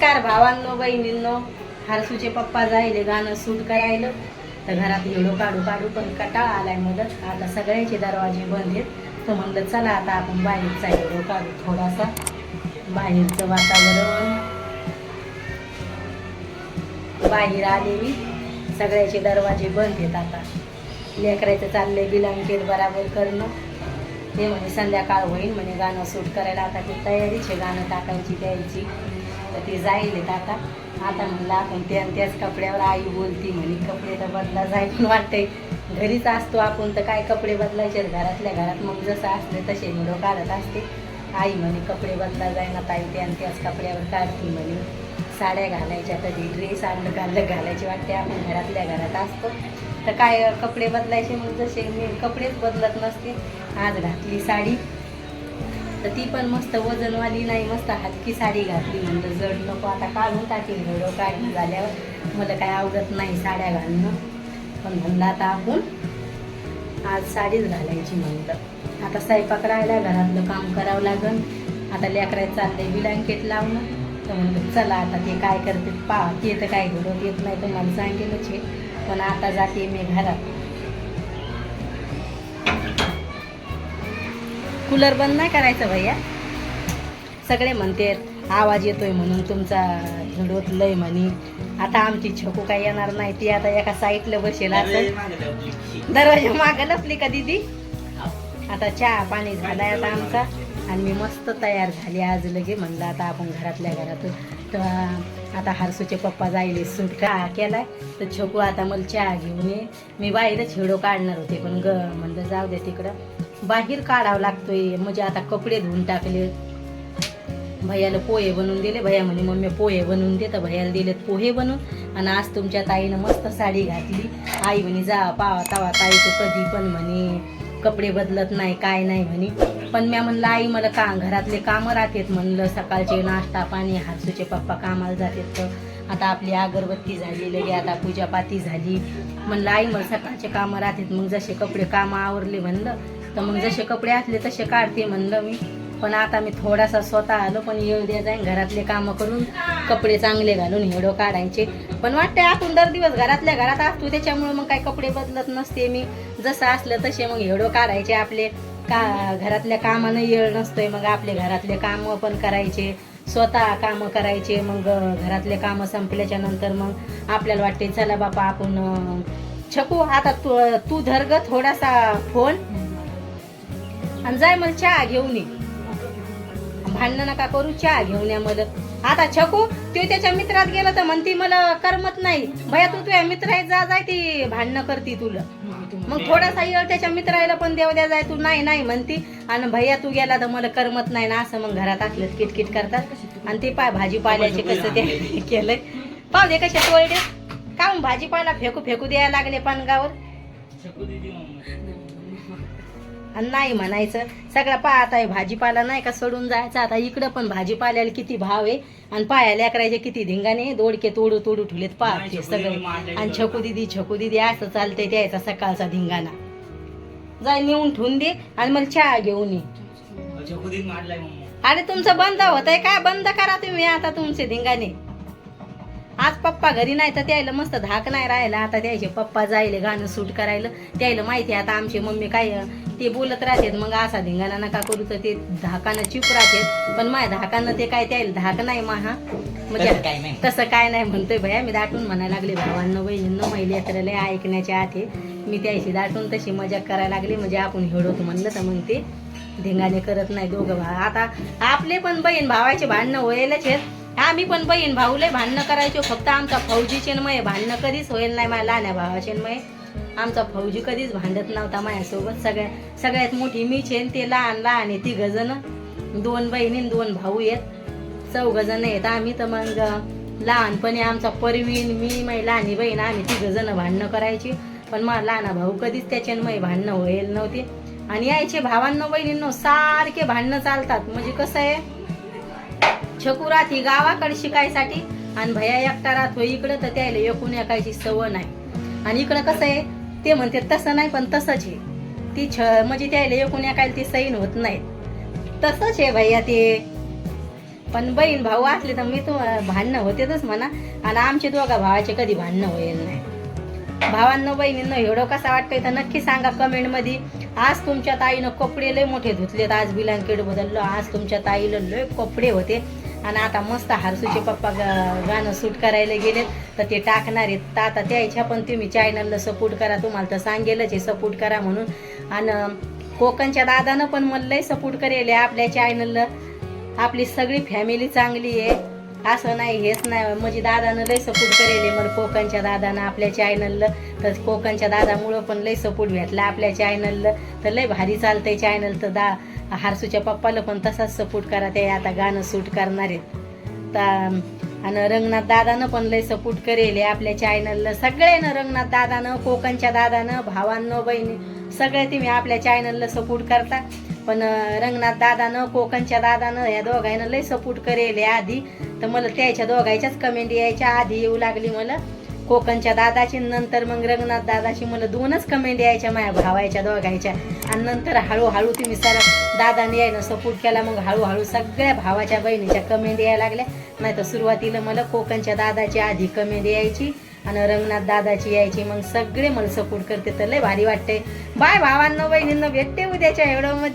नमस्कार भावांनो बहिणींनो. हरसूचे पप्पा जायले गाणं सूट करायलं. तर घरात व्हिडिओ काढू काढू पण कटाळा आलाय मदत. आता सगळ्यांचे दरवाजे बंद आहेत. तर म्हणलं चला आता आपण बाहेरचा व्हिडिओ काढू थोडासा. बाहेरचं वातावरण. बाहेर आले मी. सगळ्याचे दरवाजे बंद आहेत आता. लेकरायचं चाललंय बिलांकेट बराबर करणं. ते म्हणे संध्याकाळ होईल म्हणे गाणं सूट करायला. आता ती तयारीचे गाणं टाकायची द्यायची तर ते जाईल आता. आता म्हणलं आपण त्या त्याच कपड्यावर आई बोलती म्हणे कपडे तर बदला जाईल. पण वाटतंय घरीच असतो आपण तर काय कपडे बदलायचे घरातल्या घरात मग जसं असले तसे मुलं काढत असते. आई म्हणे कपडे बदला जाईना ताई त्या त्याच कपड्यावर काढती म्हणे. साड्या घालायच्या कधी ड्रेस आणलं घाललं घालायची वाटते. आपण घरातल्या घरात असतो. तर काय कपडे बदलायचे मग जसे मी कपडेच बदलत नसते. आज घातली साडी. तर ती पण मस्त वजनवाली नाही मस्त हलकी साडी घातली. म्हणलं जड नको आता काढून टाकेल व्हिडिओ काढून. झाल्यावर मला काय आवडत नाही साड्या घालणं. पण म्हणलं आता आपण आज साडीच घालायची म्हणलं. आता स्वयंपाक राहिला घरातलं काम करावं लागन. आता लेकरायचं चाललंय ब्लँकेट लावणं. तर म्हणलं चला आता ते काय करते पा ते तर काय घडत येत नाही तर मला सांगेलच हे. पण आता जाते मी घरात. कूलर बंद नाही करायचं भैया. सगळे म्हणते आवाज येतोय म्हणून तुमचा झुडवत लय म्हणे. आता आमची छकू काय येणार नाही ती आता एका साईडला बसेल असं. दरवाजा मागं लपली का दिदी? आता चहा पाणी झालाय आता आमचा. आणि मी मस्त तयार झाली आज लगे म्हणलं आता आपण घरातल्या घरात तर आता हरसूचे पप्पा जायले सूट का केलाय. तर छोकू आता मला चहा घेऊन ये. मी बाहेरच हिडो काढणार होते पण ग म्हणलं जाऊ दे तिकडं. बाहेर काढावं लागतोय. म्हणजे आता कपडे धुवून टाकले. भैयाला पोहे बनवून दिले. भैया म्हणे मम्मी पोहे बनवून दे. तर भैयाला दिलेत पोहे बनवून. आणि आज तुमच्या ताईनं मस्त साडी घातली. आई म्हणे जा पावा तावा ताई तू कधी पण म्हणे कपडे बदलत नाही काय नाही म्हणे. पण म्या म्हणलं आई मला का घरातले कामं राहतात? म्हणलं सकाळचे नाश्ता पाणी हारसूचे पप्पा कामाला जातात तर. आता आपली अगरबत्ती झाली लगे आता पूजापाती झाली. म्हणलं आई मला सकाळचे कामं राहतात. मग जसे कपडे कामं आवरले म्हणलं तर मग जसे कपडे असले तसे काढते म्हणलं मी. पण आता मी थोडासा स्वतः आलो पण येऊ द्या जाईन घरातले कामं करून कपडे चांगले घालून हेडो काढायचे. पण वाटतंय आपण दर दिवस घरातल्या घरात असतो त्याच्यामुळे मग काही कपडे बदलत नसते. मी जसं असलं तसे मग हेडो काढायचे आपले. का घरातल्या कामानं येळ नसतोय मग आपले घरातले कामं पण करायचे. स्वतः कामं करायचे मग घरातले कामं संपल्याच्या नंतर मग आपल्याला वाटते चला बापा आपण छकू आता तू तू धर ग थोडासा फोन. आणि जाय मला चहा घेऊन ये. भांडणं नका करू चहा घेऊन या मला आता छकू तू त्याच्या मित्रात गेला तर म्हणती मला करमत नाही. भया तू तुझ्या मित्र आहे जा जाय ती भांडणं करती तुला. मग थोडासा येळ त्याच्या मित्राला पण देव द्या जाय तू नाही नाही म्हणती. आणि भैया तू गेला तर मला करमत नाही ना असं मग घरात असलं किटकिट करतात. आणि ते पाय भाजीपाल्याचे कसं ते केलंय. पाहू दे कशा तोडे का मग भाजीपाला फेकू फेकू द्यायला लागले पानगावर? आणि नाही म्हणायचं. सगळा पाहत आहे भाजीपाला नाही का सोडून जायचं? आता इकडं पण भाजीपाल्याला किती भाव आहे. आणि पायाला अकरायचे किती धिंगाणे दोडके तोडू तोडू ठेवलेत पाहते सगळे. आणि छकू दिदी छकू दिदी असं चालतंय द्यायचा सकाळचा धिंगाणा. जाय नेऊन ठेवून दे आणि मला चहा घेऊन ये. अरे तुमचं बंद होत आहे काय बंद करा तुम्ही आता तुमचे धिंगाणे. आज पप्पा घरी नाही तर त्याला मस्त धाक नाही राहिला. आता त्याचे पप्पा जायले गाणं सूट करायला. त्याला माहिती आता आमची मम्मी काय ते बोलत राहतात मग असा धिंगाणा नका करू तर ते धाकानं चिप राहतात. पण माझ्या धाकानं ते काय त्याला धाक नाही महा. म्हणजे तसं काय नाही. म्हणतोय भया मी दाटून म्हणायला लागले भावांना बहिणींना महिले लय ऐकण्याच्या आत आहे मी त्याशी दाटून तशी मजा करायला लागली. म्हणजे आपण हेडवतो म्हणलं तर मग ते धिंगाणे करत नाही दोघं भाव आता आपले पण बहीण भावाचे भांडणं व्हायलाच आहेत. आम्ही पण बहीण भाऊले भांडणं करायचो. फक्त आमचा फौजीचे मय भांडणं कधीच होईल नाही माझ्या लहान्या भावा मय आमचा फौजी कधीच भांडत नव्हता माझ्यासोबत. सगळ्या सगळ्यात मोठी मी आहे ते लहान लहान आहे ती जण. दोन बहिणी दोन भाऊ आहेत. चौघजणं आहेत आम्ही. तर मग लहानपणी आमचा परवीन मी माझी लहानी बहीण आम्ही ती गजनं भांडणं करायची. पण मला लहाना भाऊ कधीच त्याच्यानं माझी भांडणं व्हायला नव्हते. आणि यायचे भावांनो बहिणींनो सारखे भांडणं चालतात. म्हणजे कसं आहे? छकू ही गावाकडे शिकायसाठी. आणि भैया एकटा राहतो इकडं तर त्याला एकूण एकायची सवय नाही. आणि इकडं कसं आहे ते म्हणते तसं नाही पण तसंच आहे. ती छ म्हणजे त्याला एकूण एकायला ती सैन होत नाही तसंच आहे भैया ते. पण बहीण भाऊ असले तर मी तो भांडणं होतेच म्हणा. आणि आमचे दोघा भावाचे कधी भांडणं होईल नाही. भावांना बहिणींनो एवढं कसा वाटतंय तर नक्की सांगा कमेंटमध्ये. आज तुमच्या ताईनं कपडे लय मोठे धुतलेत. आज बिलांकेड बदललो. आज तुमच्या ताईला लय कपडे होते. आणि आता मस्त हारसूचे पप्पा ग- गाणं शूट करायला गेलेत. तर ते टाकणार आहेत. तर आता त्याच्या पण तुम्ही चॅनलला सपोर्ट करा. तुम्हाला तर सांगेलच आहे सपोर्ट करा म्हणून. आणि कोकणच्या दादानं पण मला सपोर्ट करेल आपल्या चॅनलला आपली सगळी फॅमिली चांगली आहे. असं नाही हेच नाही. म्हणजे दादानं लय सपोर्ट करेल. मला कोकणच्या दादानं आपल्या चॅनलला तर कोकणच्या दादामुळं पण लय सपोर्ट भेटला आपल्या चॅनलला तर लय भारी चालतंय चॅनल तर दा हारसूच्या पप्पाला पण तसाच सपोर्ट करा ते. आता गाणं सूट करणार आहेत. तर आणि रंगनाथ दादानं पण लय सपोर्ट करेल आपल्या चॅनलला सगळ्यानं रंगनाथ दादानं कोकणच्या दादानं भावांनो बहिणी सगळे तुम्ही आपल्या चॅनलला सपोर्ट करता. पण रंगनाथ दादानं कोकणच्या दादानं या दोघांना लय सपोर्ट करेल आधी. तर मला त्याच्या दोघायच्याच कमेंट यायच्या आधी येऊ लागली मला. कोकणच्या दादाची नंतर मग रंगनाथ दादाची मला दोनच कमेंट यायच्या माझ्या भावायच्या दोघायच्या आणि नंतर हळूहळू तुम्ही सर दादाने यायनं सपोर्ट केला मग हळूहळू सगळ्या भावाच्या बहिणीच्या कमेंट यायला लागल्या. नाही तर सुरुवातीला मला कोकणच्या दादाची आधी कमेंट यायची आणि रंगनाथ दादाची यायची मग सगळे मला सपोर्ट करते. तर लय भारी वाटते बाय भावांना बहिणींना भेटते उद्याच्या एवढं मध्ये